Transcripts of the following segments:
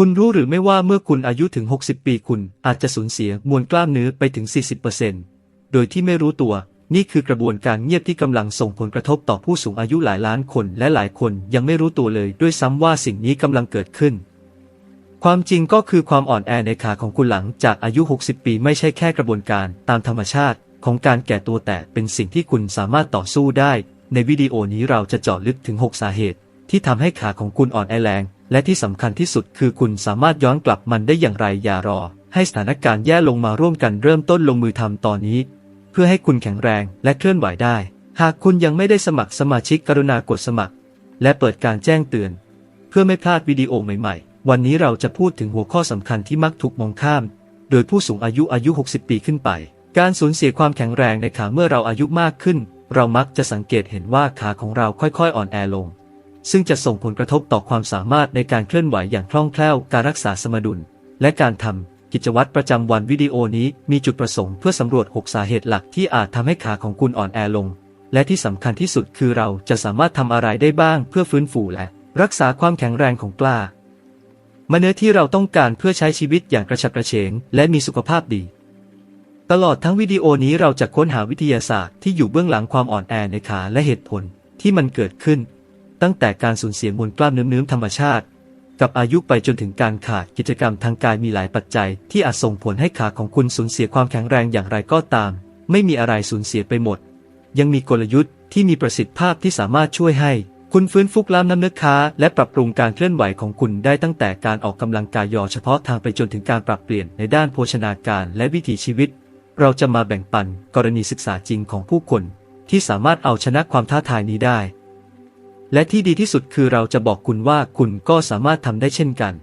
คุณรู้หรือไม่ว่าเมื่อคุณอายุถึง 60 ปีคุณอาจจะสูญเสียมวลกล้ามเนื้อไปถึง 40%โดยที่ไม่รู้ตัว นี่คือกระบวนการเงียบที่กำลังส่งผลกระทบต่อผู้สูงอายุหลายล้านคนและหลายคนยังไม่รู้ตัวเลยด้วยซ้ำว่าสิ่งนี้กำลังเกิดขึ้น ความจริงก็คือความอ่อนแอในขาของคุณหลังจากอายุ 60 ปีไม่ใช่แค่กระบวนการตามธรรมชาติของการแก่ตัวแต่เป็นสิ่งที่คุณสามารถต่อสู้ได้ ในวิดีโอนี้เราจะเจาะลึกถึง 6 สาเหตุ ที่ทำให้ขาของคุณอ่อนแอแรง และที่สำคัญที่สุดคือคุณสามารถย้อนกลับมันได้อย่างไรอย่ารอ ให้สถานการณ์แย่ลงมาร่วมกันเริ่มต้นลงมือทำตอนนี้ เพื่อให้คุณแข็งแรงและเคลื่อนไหวได้ หากคุณยังไม่ได้สมัครสมาชิกกรุณากดสมัคร และเปิดการแจ้งเตือน เพื่อไม่พลาดวิดีโอใหม่ๆ วันนี้เราจะพูดถึงหัวข้อสำคัญที่มักถูกมองข้าม โดยผู้สูงอายุอายุ 60 ปีขึ้นไป การสูญเสียความแข็งแรงในขาเมื่อเราอายุมากขึ้น เรามักจะสังเกตเห็นว่าขาของเราค่อยๆ อ่อนแอลง ซึ่งจะส่งผลกระทบต่อความสามารถในการเคลื่อนไหวอย่างคล่องแคล่ว การรักษาสมดุล และการทำกิจวัตรประจำวันวิดีโอนี้มีจุดประสงค์เพื่อสำรวจ 6 สาเหตุหลักที่อาจทำให้ขาของคุณอ่อนแอลง และที่สำคัญที่สุดคือเราจะสามารถทำอะไรได้บ้างเพื่อฟื้นฟูและ รักษาความแข็งแรงของกล้ามเนื้อที่เราต้องการเพื่อใช้ชีวิตอย่างกระฉับกระเฉง และมีสุขภาพดี ตลอดทั้งวิดีโอนี้เราจะค้นหาวิทยาศาสตร์ที่อยู่เบื้องหลังความอ่อนแอในขาและเหตุผลที่มันเกิดขึ้น ตั้งแต่การสูญเสียมวลกล้ามเนื้อธรรมชาติ กับอายุไปจนถึงการขาดกิจกรรมทางกายมีหลายปัจจัย ที่อาจส่งผลให้ขาของคุณสูญเสียความแข็งแรงอย่างไรก็ตาม ไม่มีอะไรสูญเสียไปหมด ยังมีกลยุทธ์ที่มีประสิทธิภาพที่สามารถช่วยให้คุณฟื้นฟูกล้ามเนื้อขาและปรับปรุงการเคลื่อนไหวของคุณได้ตั้งแต่การออกกำลังกายย่อเฉพาะทางไปจนถึงการปรับเปลี่ยนในด้านโภชนาการและวิถีชีวิต เราจะมาแบ่งปันกรณีศึกษาจริงของผู้คน ที่สามารถเอาชนะความท้าทายนี้ได้ และที่ดีที่สุดคือเราจะบอกคุณว่าคุณก็สามารถทำได้เช่นกัน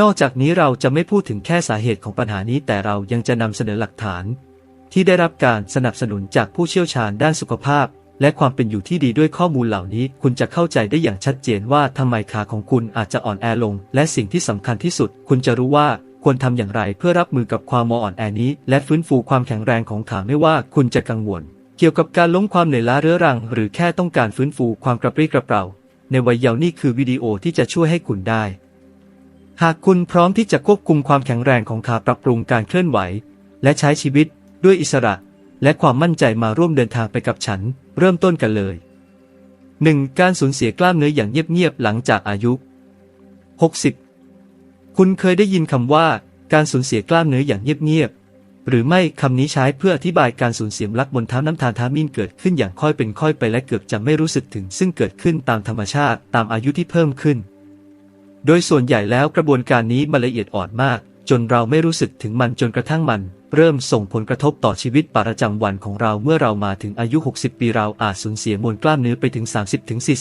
นอกจากนี้เราจะไม่พูดถึงแค่สาเหตุของปัญหานี้ แต่เรายังจะนำเสนอหลักฐาน ที่ได้รับการสนับสนุนจากผู้เชี่ยวชาญด้านสุขภาพ และความเป็นอยู่ที่ดีด้วยข้อมูลเหล่านี้ คุณจะเข้าใจได้อย่างชัดเจนว่าทำไมขาของคุณอาจจะอ่อนแอลง และสิ่งที่สำคัญที่สุด คุณจะรู้ว่าควรทำอย่างไรเพื่อรับมือกับความมอ่อนแอนี้ และฟื้นฟูความแข็งแรงของขาไม่ว่าคุณจะกังวล เกี่ยวกับการล้มความเหนื่อยล้าเรื้อรัง หรือแค่ต้องการฟื้นฟูความกระปรี้กระเปร่า ในวัยเยาว์นี่คือวิดีโอที่จะช่วยให้คุณได้ หากคุณพร้อมที่จะควบคุมความแข็งแรงของขาปรับปรุงการเคลื่อนไหว และใช้ชีวิตด้วยอิสระ และความมั่นใจมาร่วมเดินทางไปกับฉัน เริ่มต้นกันเลย 1. การสูญเสียกล้ามเนื้ออย่างเงียบๆหลังจากอายุ 60 คุณเคยได้ยินคำว่า การสูญเสียกล้ามเนื้ออย่างเงียบๆ หรือไม่คำนี้ใช้เพื่ออธิบายการสูญเสียลักบนเท้าน้ำตาลทามินเกิดขึ้นอย่างค่อยเป็นค่อยไปและเกือบจะไม่รู้สึกถึง ซึ่งเกิดขึ้นตามธรรมชาติตามอายุที่เพิ่มขึ้น โดยส่วนใหญ่แล้วกระบวนการนี้มันละเอียดอ่อนมาก จนเราไม่รู้สึกถึงมันจนกระทั่งมัน เริ่มส่งผลกระทบต่อชีวิตประจำวันของเราเมื่อเรามาถึงอายุ 60 ปีเราอาจสูญเสียมวลกล้ามเนื้อไปถึง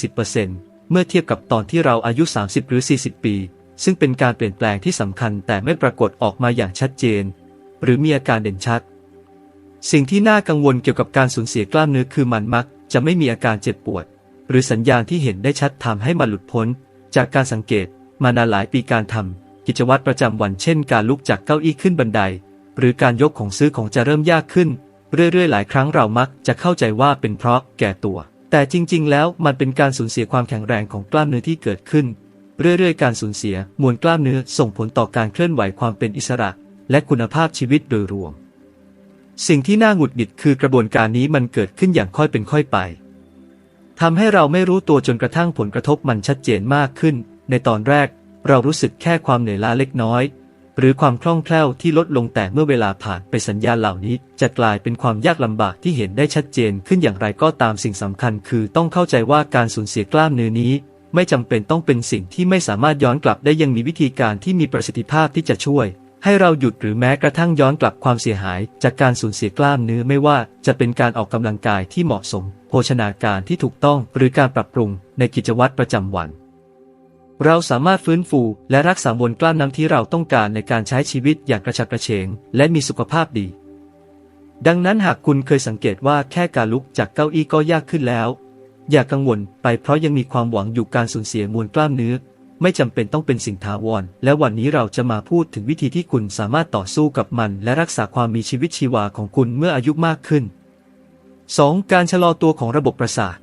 30-40%เมื่อเทียบกับตอนที่เราอายุ 30 หรือ 40 ปี ซึ่งเป็นการเปลี่ยนแปลงที่สำคัญแต่ไม่ปรากฏออกมาอย่างชัดเจน หรือมีอาการเด่นชัด สิ่งที่น่ากังวลเกี่ยวกับการสูญเสียกล้ามเนื้อคือมันมักจะไม่มีอาการเจ็บปวด หรือสัญญาณที่เห็นได้ชัดทำให้มันหลุดพ้น จากการสังเกตมานานหลายปีการทำกิจวัตรประจำวันเช่น การลุกจากเก้าอี้ขึ้นบันได หรือการยกของซื้อของจะเริ่มยากขึ้น เรื่อยๆ หลายครั้งเรามักจะเข้าใจว่าเป็นเพราะแก่ตัว แต่จริง ๆ แล้วมันเป็นการสูญเสียความแข็งแรงของกล้ามเนื้อที่เกิดขึ้น เรื่อยๆ การสูญเสียมวลกล้ามเนื้อส่งผลต่อการเคลื่อนไหวความเป็นอิสระ และคุณภาพชีวิตโดยรวม สิ่งที่น่าหงุดหงิดคือกระบวนการนี้มันเกิดขึ้นอย่างค่อยเป็นค่อยไปทำให้เราไม่รู้ตัวจนกระทั่งผลกระทบมันชัดเจนมากขึ้น ในตอนแรกเรารู้สึกแค่ความเหนื่อยล้าเล็กน้อย หรือความคล่องแคล่วที่ลดลงแต่เมื่อเวลาผ่านไปสัญญาณเหล่านี้ จะกลายเป็นความยากลำบากที่เห็นได้ชัดเจนขึ้นอย่างไรก็ตามสิ่งสำคัญ คือต้องเข้าใจว่าการสูญเสียกล้ามเนื้อนี้ ไม่จำเป็นต้องเป็นสิ่งที่ไม่สามารถย้อนกลับได้ยังมีวิธีการที่มีประสิทธิภาพที่จะช่วย ให้เราหยุดหรือแม้กระทั่งย้อนกลับความเสียหาย จากการสูญเสียกล้ามเนื้อไม่ว่าจะเป็นการออกกำลังกายที่เหมาะสม โภชนาการที่ถูกต้องหรือการปรับปรุงในกิจวัตรประจำวัน เราสามารถฟื้นฟูและรักษามวลกล้ามเนื้อที่เราต้องการในการใช้ชีวิตอย่างกระฉับกระเฉง และมีสุขภาพดี ดังนั้นหากคุณเคยสังเกตว่าแค่การลุกจากเก้าอี้ก็ยากขึ้นแล้ว อย่ากังวลไปเพราะยังมีความหวังอยู่การสูญเสียมวลกล้ามเนื้อ ไม่จำเป็นต้องเป็นสิ่งถาวร และวันนี้เราจะมาพูดถึงวิธีที่คุณสามารถต่อสู้กับมัน และรักษาความมีชีวิตชีวาของคุณเมื่ออายุมากขึ้น 2. การชะลอตัวของระบบประสาท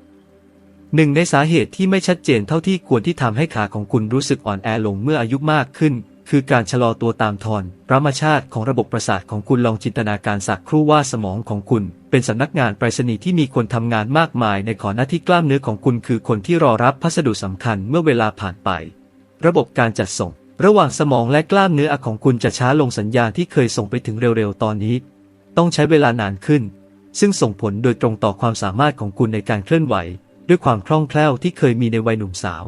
หนึ่งในสาเหตุที่ไม่ชัดเจนเท่าที่ควรที่ทำให้ขาของคุณรู้สึกอ่อนแอลงเมื่ออายุมากขึ้น คือการชะลอตัวตามทอนธรรมชาติของระบบประสาทของคุณลองจินตนาการสักครู่ว่าสมองของคุณ เป็นสำนักงานไปรษณีย์ที่มีคนทำงานมากมาย ในขอหน้าที่กล้ามเนื้อของคุณคือคนที่รอรับพัสดุสำคัญเมื่อเวลาผ่านไป ระบบการจัดส่ง ระหว่างสมองและกล้ามเนื้อของคุณจะช้าลงสัญญาณที่เคยส่งไปถึงเร็วๆ ตอนนี้ ต้องใช้เวลานานขึ้น ซึ่งส่งผลโดยตรงต่อความสามารถของคุณในการเคลื่อนไหว ด้วยความคล่องแคล่วที่เคยมีในวัยหนุ่มสาว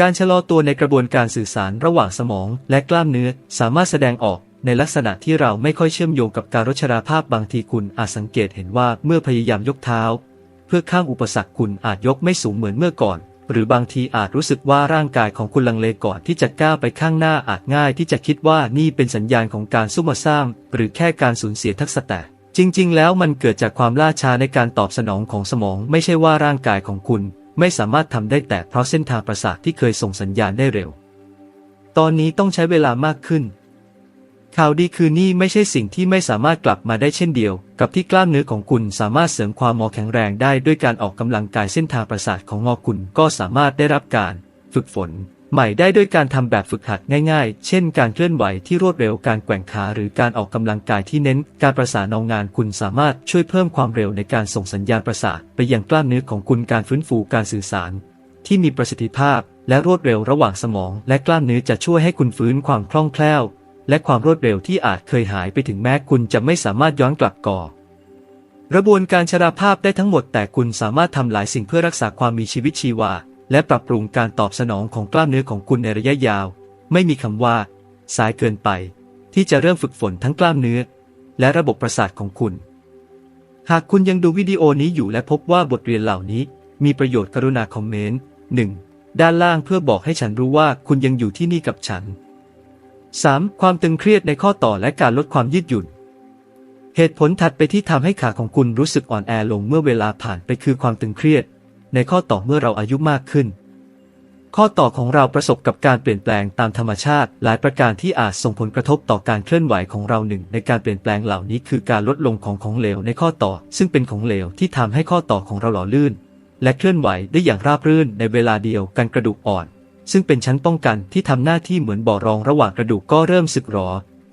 การชะลอตัวในกระบวนการสื่อสารระหว่างสมองและกล้ามเนื้อสามารถแสดงออกในลักษณะที่เราไม่ค่อยเชื่อมโยงกับการรชราภาพบางทีคุณอาจสังเกตเห็นว่าเมื่อพยายามยกเท้า เพื่อข้ามอุปสรรคคุณอาจยกไม่สูงเหมือนเมื่อก่อน หรือบางทีอาจรู้สึกว่าร่างกายของคุณลังเลก่อนที่จะก้าวไปข้างหน้าอาจง่ายที่จะคิดว่านี่เป็นสัญญาณของการซุ่มซ่ามหรือแค่การสูญเสียทักษะแต่จริง ๆ แล้วมันเกิดจากความล่าช้าในการตอบสนองของสมอง ไม่ใช่ว่าร่างกายของคุณ ไม่สามารถทำได้แต่เพราะเส้นทางประสาทที่เคยส่งสัญญาณได้เร็ว ตอนนี้ต้องใช้เวลามากขึ้น ข่าวดีคือนี่ไม่ใช่สิ่งที่ไม่สามารถกลับมาได้เช่นเดียว กับที่กล้ามเนื้อของคุณสามารถเสริมความงอแข็งแรงได้ด้วยการออกกำลังกายเส้นทางประสาทของงอคุณก็สามารถได้รับการฝึกฝน ใหม่ได้ด้วยการทำแบบฝึกหัดง่ายๆ เช่น การเคลื่อนไหวที่รวดเร็วการแกว่งขาหรือการออกกำลังกายที่เน้น การประสานเอางานคุณสามารถช่วยเพิ่มความเร็วในการส่งสัญญาณประสาทไปยังกล้ามเนื้อของคุณการฟื้นฟูการสื่อสาร ที่มีประสิทธิภาพ และรวดเร็วระหว่างสมอง และกล้ามเนื้อจะช่วยให้คุณฟื้นความคล่องแคล่ว และความรวดเร็วที่อาจเคยหายไปถึงแม้คุณจะไม่สามารถย้อนกลับก่อกระบวนการชราภาพได้ทั้งหมดแต่คุณสามารถทำหลายสิ่งเพื่อรักษาความมีชีวิตชีวา และปรับปรุงการตอบสนองของกล้ามเนื้อของคุณในระยะยาว ไม่มีคำว่า สายเกินไป ที่จะเริ่มฝึกฝนทั้งกล้ามเนื้อ และระบบประสาทของคุณ หากคุณยังดูวิดีโอนี้อยู่และพบว่าบทเรียนเหล่านี้ มีประโยชน์กรุณาคอมเมนต์ 1. ด้านล่างเพื่อบอกให้ฉันรู้ว่าคุณยังอยู่ที่นี่กับฉัน 3. ความตึงเครียดในข้อต่อและการลดความยืดหยุ่น เหตุผลถัดไปที่ทำให้ขาของคุณรู้สึกอ่อนแอลงเมื่อเวลาผ่านไปคือความตึงเครียด ในข้อต่อเมื่อเราอายุมากขึ้น ข้อต่อของเราประสบกับการเปลี่ยนแปลงตามธรรมชาติ หลายประการที่อาจส่งผลกระทบต่อการเคลื่อนไหวของเราหนึ่ง ในการเปลี่ยนแปลงเหล่านี้คือการลดลงของของเหลวในข้อต่อ ซึ่งเป็นของเหลวที่ทำให้ข้อต่อของเราหล่อลื่น และเคลื่อนไหวได้อย่างราบรื่นในเวลาเดียวกันกระดูกอ่อน ซึ่งเป็นชั้นป้องกันที่ทำหน้าที่เหมือนบ่อรองระหว่างกระดูกก็เริ่มสึกหรอ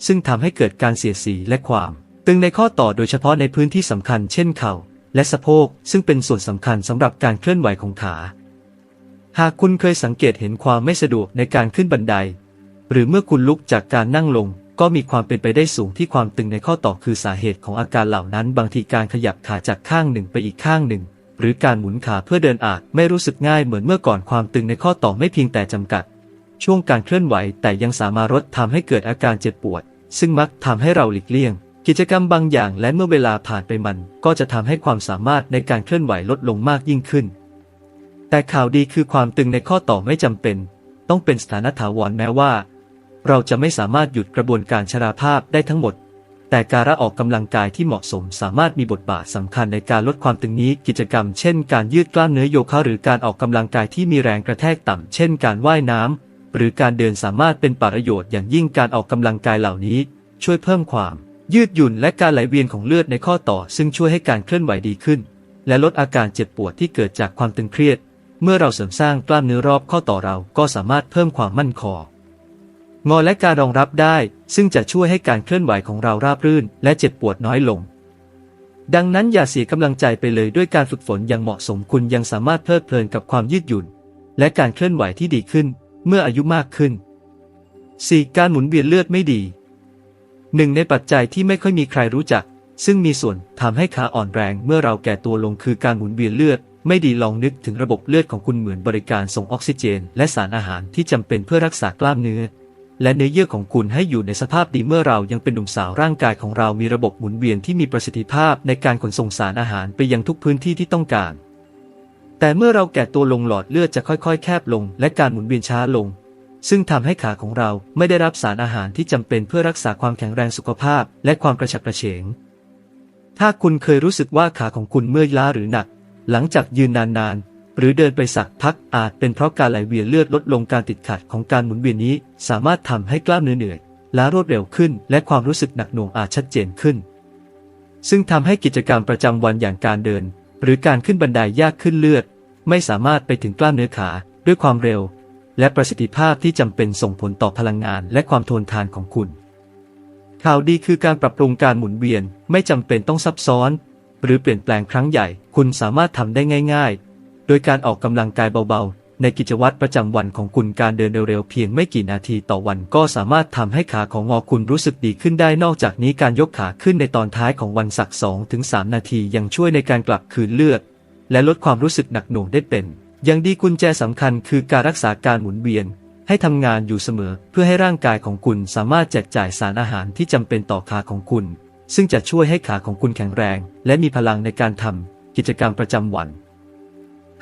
ซึ่งทำให้เกิดการเสียสีและความ ตึงในข้อต่อโดยเฉพาะในพื้นที่สำคัญเช่นเข่า และสะโพกซึ่งเป็นส่วนสำคัญสำหรับการเคลื่อนไหวของขา หากคุณเคยสังเกตเห็นความไม่สะดวกในการขึ้นบันได หรือเมื่อคุณลุกจากการนั่งลงก็มีความเป็นไปได้สูงที่ความตึงในข้อต่อคือสาเหตุของอาการเหล่านั้น บางทีการขยับขาจากข้างหนึ่งไปอีกข้างหนึ่ง หรือการหมุนขาเพื่อเดินอาจไม่รู้สึกง่ายเหมือนเมื่อก่อนความตึงในข้อต่อไม่เพียงแต่จำกัด ช่วงการเคลื่อนไหวแต่ยังสามารถลดทำให้เกิดอาการเจ็บปวด ซึ่งมักทำให้เราหลีกเลี่ยง กิจกรรมบางอย่างและเมื่อเวลาผ่านไปมัน ก็จะทำให้ความสามารถในการเคลื่อนไหวลดลงมากยิ่งขึ้น แต่ข่าวดีคือความตึงในข้อต่อไม่จำเป็น ต้องเป็นสถานะถาวรแม้ว่า เราจะไม่สามารถหยุดกระบวนการชราภาพได้ทั้งหมด แต่การละออกกำลังกายที่เหมาะสมสามารถมีบทบาทสำคัญในการลดความตึงนี้กิจกรรมเช่นการยืดกล้ามเนื้อโยคะหรือการออกกำลังกายที่มีแรงกระแทกต่ำเช่นการว่ายน้ำหรือการเดินสามารถเป็นประโยชน์อย่างยิ่งการออกกำลังกายเหล่านี้ ช่วยเพิ่มความ ยืดหยุ่นและการไหลเวียนของเลือดในข้อต่อ ซึ่งช่วยให้การเคลื่อนไหวดีขึ้น และลดอาการเจ็บปวดที่เกิดจากความตึงเครียด เมื่อเราเสริมสร้างกล้ามเนื้อรอบข้อต่อเราก็สามารถเพิ่มความมั่นคง งอและการรองรับได้ ซึ่งจะช่วยให้การเคลื่อนไหวของเราราบรื่น และเจ็บปวดน้อยลง ดังนั้นอย่าเสียกำลังใจไปเลยด้วยการฝึกฝนอย่างเหมาะสมคุณยังสามารถเพลิดเพลินกับความยืดหยุ่น และการเคลื่อนไหวที่ดีขึ้น เมื่ออายุมากขึ้น 4. การหมุนเวียนเลือดไม่ดีหนึ่งในปัจจัยที่ไม่ค่อยมีใครรู้จัก ซึ่งมีส่วนทำให้ขาอ่อนแรงเมื่อเราแก่ตัวลงคือการหมุนเวียนเลือด ไม่ดีลองนึกถึงระบบเลือดของคุณเหมือนบริการส่งออกซิเจน และสารอาหารที่จำเป็นเพื่อรักษากล้ามเนื้อ และเนื้อเยื่อของคุณให้อยู่ในสภาพดีเมื่อเรายังเป็นหนุ่มสาวร่างกายของเรามีระบบหมุนเวียนที่มีประสิทธิภาพในการขนส่งสารอาหารไปยังทุกพื้นที่ที่ต้องการ แต่เมื่อเราแก่ตัวลงหลอดเลือดจะค่อยๆ แคบลง และการหมุนเวียนช้าลง ซึ่งทำให้ขาของเราไม่ได้รับสารอาหารที่จำเป็นเพื่อรักษาความแข็งแรงสุขภาพ และความกระฉับกระเฉง ถ้าคุณเคยรู้สึกว่าขาของคุณเมื่อยล้าหรือหนัก หลังจากยืนนานๆ หรือเดินไปสักพักอาจเป็นเพราะการไหลเวียนเลือดลดลงการติดขัดของการหมุนเวียนนี้ สามารถทำให้กล้ามเนื้อเหนื่อยล้ารวดเร็วขึ้น และความรู้สึกหนักหน่วงอาจชัดเจนขึ้น ซึ่งทำให้กิจกรรมประจำวันอย่างการเดิน หรือการขึ้นบันไดยากขึ้นเลือด ไม่สามารถไปถึงกล้ามเนื้อขาด้วยความเร็ว และประสิทธิภาพที่จำเป็นส่งผลต่อพลังงานและความทนทานของคุณ ข่าวดีคือการปรับปรุงการหมุนเวียนไม่จำเป็นต้องซับซ้อน หรือเปลี่ยนแปลงครั้งใหญ่ คุณสามารถทำได้ง่าย ๆ โดยการออกกำลังกายเบาๆ ในกิจวัตรประจำวันของคุณการเดินเร็วๆเพียงไม่กี่นาทีต่อวันก็สามารถทำให้ขาของงอคุณรู้สึกดีขึ้นได้นอกจากนี้การยกขาขึ้นในตอนท้ายของวันสัก2-3ถึง3นาทียังช่วยในการกลับคืนเลือด และลดความรู้สึกหนักหน่วงได้เป็น อย่างดีกุญแจสำคัญคือการรักษาการหมุนเวียน ให้ทำงานอยู่เสมอ เพื่อให้ร่างกายของคุณสามารถแจกจ่ายสารอาหารที่จำเป็นต่อขาของคุณ ซึ่งจะช่วยให้ขาของคุณแข็งแรง และมีพลังในการทำกิจกรรมประจำวัน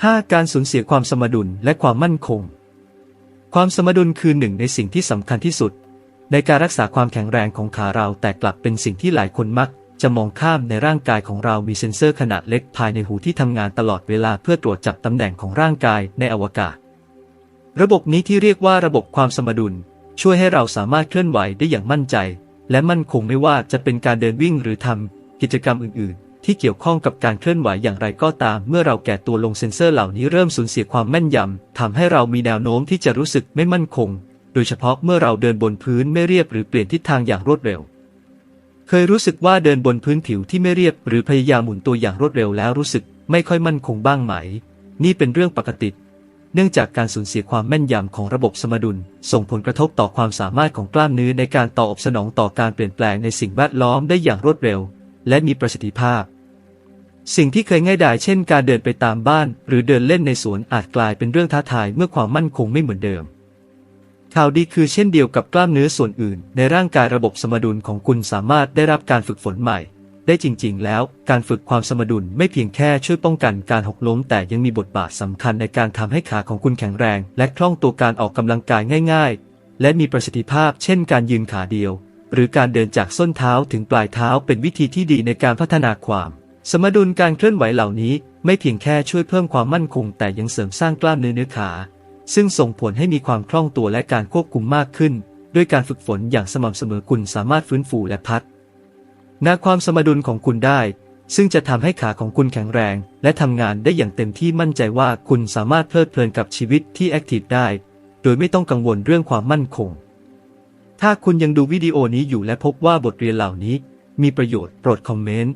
5. การสูญเสียความสมดุลและความมั่นคง ความสมดุลคือหนึ่งในสิ่งที่สำคัญที่สุด ในการรักษาความแข็งแรงของขาเราแต่กลับเป็นสิ่งที่หลายคนมัก จะมองข้ามในร่างกายของเรามีเซ็นเซอร์ขนาดเล็กภายในหูที่ทำงานตลอดเวลาเพื่อตรวจจับตำแหน่งของร่างกายในอวกาศ ระบบนี้ที่เรียกว่าระบบความสมดุล ช่วยให้เราสามารถเคลื่อนไหวได้อย่างมั่นใจ และมั่นคงไม่ว่าจะเป็นการเดินวิ่งหรือทำกิจกรรมอื่น ที่เกี่ยวข้องกับการเคลื่อนไหวอย่างไรก็ตาม เมื่อเราแก่ตัวลงเซ็นเซอร์เหล่านี้เริ่มสูญเสียความแม่นยำทำให้เรามีแนวโน้มที่จะรู้สึกไม่มั่นคง โดยเฉพาะเมื่อเราเดินบนพื้นไม่เรียบหรือเปลี่ยนทิศทางอย่างรวดเร็ว เคยรู้สึกว่าเดินบนพื้นผิวที่ไม่เรียบ หรือพยายามหมุนตัวอย่างรวดเร็วแล้วรู้สึกไม่ค่อยมั่นคงบ้างไหม นี่เป็นเรื่องปกติ เนื่องจากการสูญเสียความแม่นยำของระบบสมดุล ส่งผลกระทบต่อความสามารถของกล้ามเนื้อในการตอบสนองต่อการเปลี่ยนแปลงในสิ่งแวดล้อมได้อย่างรวดเร็ว และมีประสิทธิภาพ สิ่งที่เคยง่ายดายเช่นการเดินไปตามบ้าน หรือเดินเล่นในสวนอาจกลายเป็นเรื่องท้าทายเมื่อความมั่นคงไม่เหมือนเดิม ข่าวดีคือเช่นเดียวกับกล้ามเนื้อส่วนอื่น ในร่างกายระบบสมดุลของคุณสามารถได้รับการฝึกฝนใหม่ ได้จริง ๆ แล้ว การฝึกความสมดุลไม่เพียงแค่ช่วยป้องกันการหกล้ม แต่ยังมีบทบาทสำคัญในการทำให้ขาของคุณแข็งแรง และคล่องตัวการออกกำลังกายง่าย ๆ และมีประสิทธิภาพ เช่น การยืนขาเดียว หรือการเดินจากส้นเท้าถึงปลายเท้าเป็นวิธีที่ดีในการพัฒนาความ สมดุลการเคลื่อนไหวเหล่านี้ไม่เพียงแค่ช่วยเพิ่มความมั่นคง แต่ยังเสริมสร้างกล้ามเนื้อเนื้อขา ซึ่งส่งผลให้มีความคล่องตัวและการควบคุมมากขึ้น ด้วยการฝึกฝนอย่างสม่ำเสมอคุณสามารถฟื้นฟูและพัฒนาความสมดุลของคุณได้ ซึ่งจะทำให้ขาของคุณแข็งแรง และทำงานได้อย่างเต็มที่มั่นใจว่าคุณสามารถเพลิดเพลินกับชีวิตที่แอคทีฟได้ โดยไม่ต้องกังวลเรื่องความมั่นคง ถ้าคุณยังดูวิดีโอนี้อยู่และพบว่าบทเรียนเหล่านี้ มีประโยชน์โปรดคอมเมนต์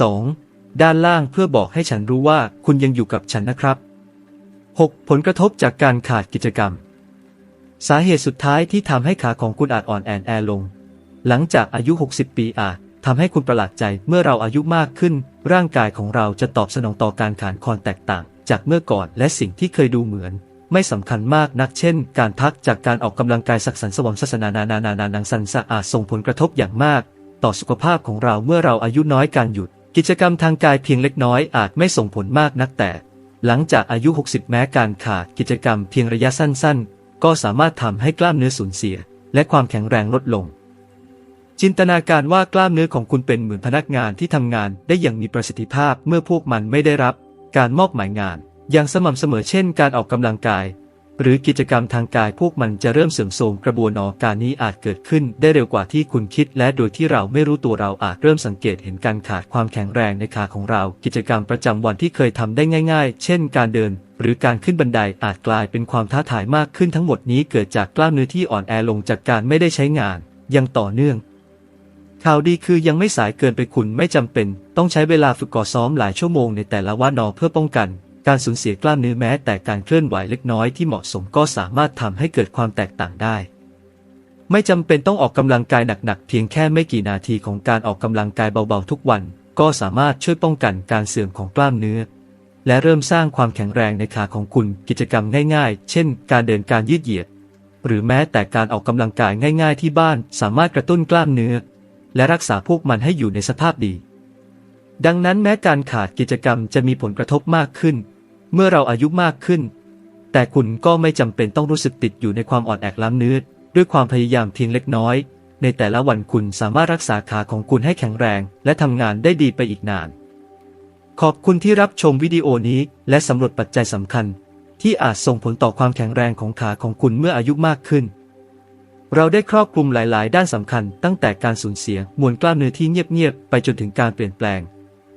2. ด้านล่างเพื่อบอกให้ฉันรู้ว่าคุณยังอยู่กับฉันนะครับ 6. ผลกระทบจากการขาดกิจกรรม สาเหตุสุดท้ายที่ทำให้ขาของคุณอาจอ่อนแอแอลง หลังจากอายุ 60 ปีอาจทำให้คุณประหลาดใจเมื่อเราอายุมากขึ้น ร่างกายของเราจะตอบสนองต่อการขานคอนแตกต่าง จากเมื่อก่อนและสิ่งที่เคยดูเหมือน ไม่สำคัญมากนักเช่น การพักจากการออกกำลังกายสักสันสวมศาสนานานานานานังสันสะอาจส่งผลกระทบอย่างมาก ต่อสุขภาพของเราเมื่อเราอายุน้อยการหยุด กิจกรรมทางกายเพียงเล็กน้อยอาจไม่ส่งผลมากนักแต่ หลังจากอายุ 60 แม้การขาดกิจกรรมเพียงระยะสั้นๆ ก็สามารถทำให้กล้ามเนื้อสูญเสีย และความแข็งแรงลดลง จินตนาการว่ากล้ามเนื้อของคุณเป็นเหมือนพนักงานที่ทำงานได้อย่างมีประสิทธิภาพเมื่อพวกมันไม่ได้รับ การมอบหมายงาน อย่างสม่ำเสมอเช่น การออกกำลังกาย หรือกิจกรรมทางกายพวกมันจะเริ่มเสื่อมโทรมกระบวนการนี้อาจเกิดขึ้นได้เร็วกว่าที่คุณคิด และโดยที่เราไม่รู้ตัวเราอาจเริ่มสังเกตเห็นการขาดความแข็งแรงในขาของเรา กิจกรรมประจำวันที่เคยทำได้ง่าย ๆ เช่น การเดิน หรือการขึ้นบันไดอาจกลายเป็นความท้าทายมากขึ้นทั้งหมดนี้เกิดจากกล้ามเนื้อที่อ่อนแอลงจากการไม่ได้ใช้งานย่างต่อเนื่องข่าวดีคือยังไม่สายเกินไปคุณไม่จำเป็น ต้องใช้เวลาฝึกก่อซ้อมหลายชั่วโมงในแต่ละวันนอเพื่อป้องกัน การสูญเสียกล้ามเนื้อแม้แต่การเคลื่อนไหวเล็กน้อยที่เหมาะสมก็สามารถทำให้เกิดความแตกต่างได้ ไม่จำเป็นต้องออกกำลังกายหนักๆ เพียงแค่ไม่กี่นาทีของการออกกำลังกายเบาๆทุกวัน ก็สามารถช่วยป้องกันการเสื่อมของกล้ามเนื้อ และเริ่มสร้างความแข็งแรงในขาของคุณกิจกรรมง่ายๆ เช่น การเดินการยืดเหยียด หรือแม้แต่การออกกำลังกายง่ายๆ ที่บ้านสามารถกระตุ้นกล้ามเนื้อ และรักษาพวกมันให้อยู่ในสภาพดี ดังนั้นแม้การขาดกิจกรรมจะมีผลกระทบมากขึ้น เมื่อเราอายุมากขึ้น แต่คุณก็ไม่จำเป็นต้องรู้สึกติดอยู่ในความอ่อนแอล้ามเนื้อด้วยความพยายามเพียงเล็กน้อย ในแต่ละวันคุณสามารถรักษาขาของคุณให้แข็งแรง และทำงานได้ดีไปอีกนาน ขอบคุณที่รับชมวิดีโอนี้ และสำรวจปัจจัยสำคัญ ที่อาจส่งผลต่อความแข็งแรงของขาของคุณเมื่ออายุมากขึ้น เราได้ครอบคลุมหลาย ๆ ด้านสำคัญ ตั้งแต่การสูญเสียมวลกล้ามเนื้อที่เงียบ ๆ ไปจนถึงการเปลี่ยนแปลง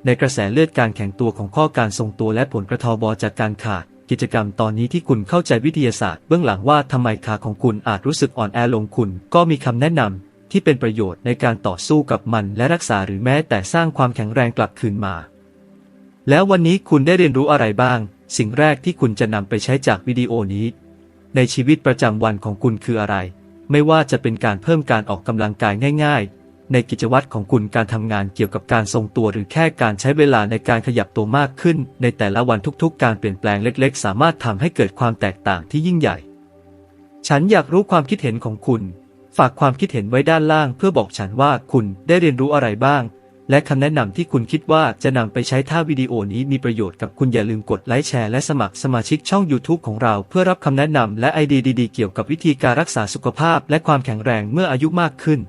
ในกระแสเลือดการแข็งตัวของข้อการทรงตัวและผลกระทบจากการขาดกิจกรรมตอนนี้ที่คุณเข้าใจวิทยาศาสตร์เบื้องหลังว่าทำไมขาของคุณอาจรู้สึกอ่อนแอลงคุณ ก็มีคำแนะนำที่เป็นประโยชน์ในการต่อสู้กับมันและรักษาหรือแม้แต่สร้างความแข็งแรงกลับคืนมา แล้ววันนี้คุณได้เรียนรู้อะไรบ้าง สิ่งแรกที่คุณจะนำไปใช้จากวิดีโอนี้ ในชีวิตประจำวันของคุณคืออะไร ไม่ว่าจะเป็นการเพิ่มการออกกำลังกายง่ายๆ ในกิจวัตรของคุณการทำงานเกี่ยวกับการทรงตัวหรือแค่การใช้เวลาในการขยับตัวมากขึ้น ในแต่ละวันทุกๆ การเปลี่ยนแปลงเล็กๆ สามารถทำให้เกิดความแตกต่างที่ยิ่งใหญ่ ฉันอยากรู้ความคิดเห็นของคุณ ฝากความคิดเห็นไว้ด้านล่างเพื่อบอกฉันว่าคุณได้เรียนรู้อะไรบ้าง และคำแนะนำที่คุณคิดว่าจะนำไปใช้ถ้าวิดีโอนี้มีประโยชน์กับคุณอย่าลืมกดไลค์แชร์และสมัครสมาชิกช่อง YouTube ของเราเพื่อรับคำแนะนำและไอเดียดีๆเกี่ยวกับวิธีการรักษาสุขภาพ และความแข็งแรงเมื่ออายุมากขึ้น